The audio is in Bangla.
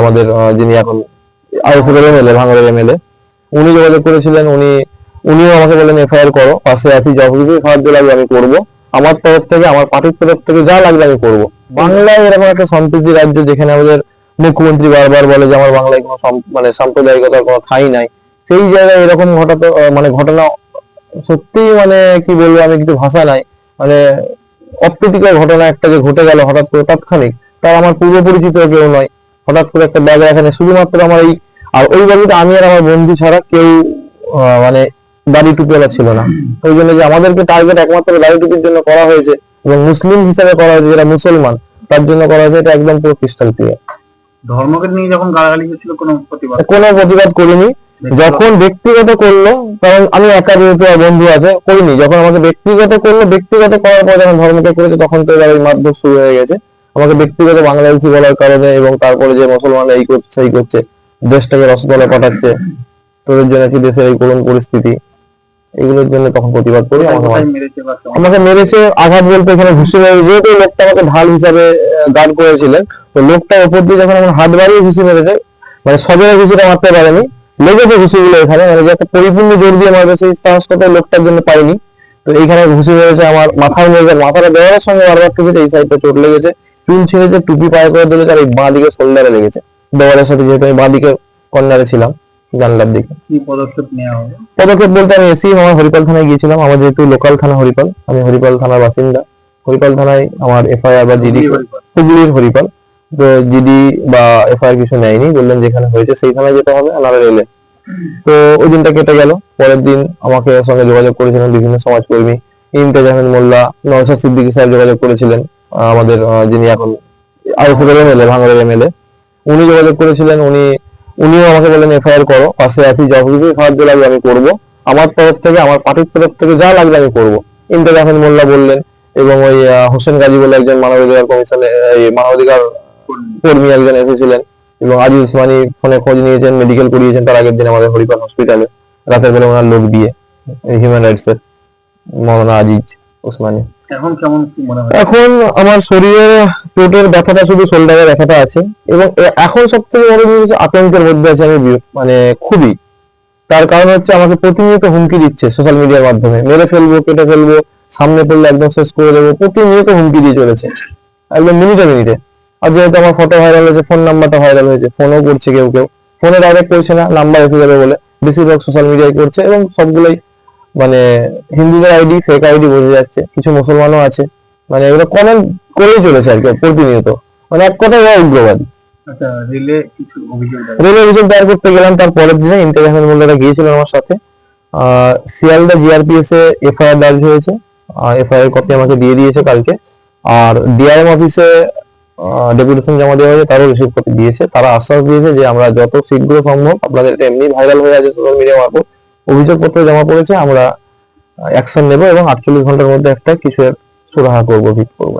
আমাদের যিনি এখন আইএসএফ এর এমএলএ ভাঙড়ের এমএলএ উনি যোগাযোগ করেছিলেন, উনি, উনিও আমাকে বললেন এফআইআর করো, পাশে আছি, যা কিছু সাহায্য লাগবে আমি করব। আমার তরফ থেকে, আমার পার্টির তরফ থেকে যা লাগবে আমি করব। বাংলায় এরকম একটা সম্প্রীতি রাজ্য যেখানে আমাদের মুখ্যমন্ত্রী বারবার বলে যে, আমার বাংলায় কোনো মানে সাম্প্রদায়িকতার কোনো ঠাঁই নাই। সেই জায়গায় এরকম ঘটাতে মানে ঘটনা সত্যিই মানে কি বলব, আমি কিছু ভাষা নাই। মানে অপ্রীতিকর ঘটনা একটা যে ঘটে গেল হঠাৎ করে তাৎক্ষণিক, তার আমার পূর্ব পরিচিত কেউ নয়। হঠাৎ করে একটা ব্যাগ এখানে শুধুমাত্র আমার এই আর ওই বাড়িতে আমি আর আমার বন্ধু ছাড়া কেউ মানে দাড়ি টুপিওয়ালা ছিল না। ওই জন্য যে আমাদেরকে টার্গেট একমাত্র দাড়ি টুপির জন্য করা হয়েছে এবং মুসলিম হিসাবে করা হয়েছে যারা মুসলমান তার জন্য করা হয়েছে এটা একদম পুরো ক্রিস্টাল ক্লিয়ার ধর্মকে নিয়ে যখন গালাগালি হচ্ছিল কোনো প্রতিবাদ? কোনো প্রতিবাদ করিনি। যখন ব্যক্তিগত করল কারণ আমি একা যেহেতু বন্ধু আছে করিনি। যখন আমাকে ব্যক্তিগত করল ব্যক্তিগত করার পর যখন ধর্মকে করেছে তখন তো এবার এই মারধর শুরু হয়ে গেছে। আমাকে ব্যক্তিগত বাংলাদেশি বলার কারণে এবং তারপরে যে মুসলমান এই করছে এই করছে, দেশটাকে রসগোল্লা পাঠাচ্ছে, তোদের জন্য কি দেশের এই করুণ পরিস্থিতি? এগুলোর জন্য তখন প্রতিবাদ করি? আমাকে মেরেছে, আঘাত বলতে এখানে ঘুষি মেরে যেহেতু লোকটা আমাকে ঢাল হিসাবে গার্ড করেছিলেন, তো লোকটা ওপর দিয়ে যখন আমার হাত বাড়িয়ে ঘুষি মেরেছে মানে সজনে ঘুষিটা মারতে পারেনি, লেগেছে ঘুষিগুলো এখানে মানে যে একটা পরিপূর্ণ জোর দিয়ে মারবে, সেই সাহসটা লোকটার জন্য পাইনি। তো এইখানে ঘুষি মেরেছে, আমার মাথায় মেরেছে, মাথাটা দেওয়ার সঙ্গে বারবার কিছু এই সাইডটা চোট লেগেছে। চুল ছিঁড়েছে টুপি পায়ে করে দিলেছে আর এই বাঁ দিকে শোল্ডারে লেগেছে। দেওয়ালের সাথে যেহেতু আমি বাঁ দিকে কর্নারে ছিলাম জানলার দিকে। পদক্ষেপ নেওয়া হবে? পদক্ষেপ বলতে আমি এসি আমার হরিপাল থানায় গিয়েছিলাম। আমার যেহেতু লোকাল থানা হরিপাল আমি হরিপাল থানার বাসিন্দা। হরিপাল থানায় আমার এফআইআর বা জিডি হুগলির হরিপাল। তো জিডি বা এফআইআর কিছু নেয়নি বললেন যেখানে হয়েছে সেই থানায় যেতে হবে আনারা রেলে। তো ওই দিনটা কেটে গেল। পরের দিন আমাকে ওর সঙ্গে যোগাযোগ করেছিলেন বিভিন্ন সমাজকর্মী। ইমতাজ আহমেদ মোল্লা নওশাদ সিদ্দিকী সাহেব যোগাযোগ করেছিলেন। আমাদের যিনি এখন আইএসএফ এর এমএলএ ভাঙড়ের এমএলএ উনি যোগাযোগ করেছিলেন, উনি, উনিও আমাকে বললেন এফআইআর করো, পাশে আছি, যা কিছু সাহায্য লাগবে, আমি করব। আমার তরফ থেকে, আমার পার্টির তরফ থেকে যা লাগবে, আমি করব। ইমতাজ আহমেদ মোল্লা বললেন এবং ওই হোসেন গাজী বলে একজন মানবাধিকার কমিশনে মানবাধিকার কর্মী একজন এসেছিলেন এবং আজি উসমানী ফোনে খোঁজ নিয়েছেন, মেডিকেল করিয়েছেন, তার আগের দিন আমাদের হরিপাল হসপিটালে। রাতের বেলা ওনার লোক দিয়ে হিউম্যান রাইটস এর মৌলানা আজিজ উসমানী এখন কেমন মনে হয়? এখন আমার শরীরে চোটের ব্যথাটা শুধু শোল্ডারের ব্যথাটা আছে এবং এখন সব থেকে বড় জিনিস আতঙ্কের মধ্যে আছে আমি মানে খুবই। তার কারণ হচ্ছে আমাকে প্রতিনিয়ত হুমকি দিচ্ছে সোশ্যাল মিডিয়ার মাধ্যমে। মেরে ফেলব, কেটে ফেলব, সামনে পড়লে একদম শেষ করে দেবো, প্রতিনিয়ত হুমকি দিয়ে চলেছে। একদম মিনিটে মিনিটে আর যেহেতু আমার ফটো ভাইরাল হয়েছে ফোন নাম্বারটা ভাইরাল হয়েছে ফোনও করছে কেউ কেউ। ফোনে ডাইরেক্ট করছে না নাম্বার এসে যাবে বলে। বেশিরভাগ সোশ্যাল মিডিয়ায় করছে এবং সবগুলোই মানে হিন্দুদের আইডি ফেক আইডি বোঝা যাচ্ছে কিছু মুসলমানও আছে। মানে এগুলো কমেন্ট করেই চলেছে আর কি প্রতিনিয়ত। মানে এক কথায় ওরা উগ্রবাদী। আচ্ছা রিলে অভিযোগ দায়ের করতে গেলাম তার পরের দিনে আহমেদ মোল্লারা গিয়েছিলেন আমার সাথে। আহ, শিয়ালদা জিআরপিএস এ এফআইআর দায়ের হয়েছে। এফআইআর কপি আমাকে দিয়ে দিয়েছে কালকে। আর ডিআরএম অফিসে ডেপুটেশন জমা দেওয়া হয়েছে তারও রিসিভ কপি দিয়েছে। তারা আশ্বাস দিয়েছে যে আমরা যত শীঘ্র সম্ভব আপনাদের এমনি ভাইরাল হয়ে আছে সোশ্যাল মিডিয়া মারফত অভিযোগপত্র জমা পড়েছে, আমরা অ্যাকশন নেব এবং আটচল্লিশ ঘণ্টার মধ্যে একটা কিছু সুরাহা করব ঠিক করব।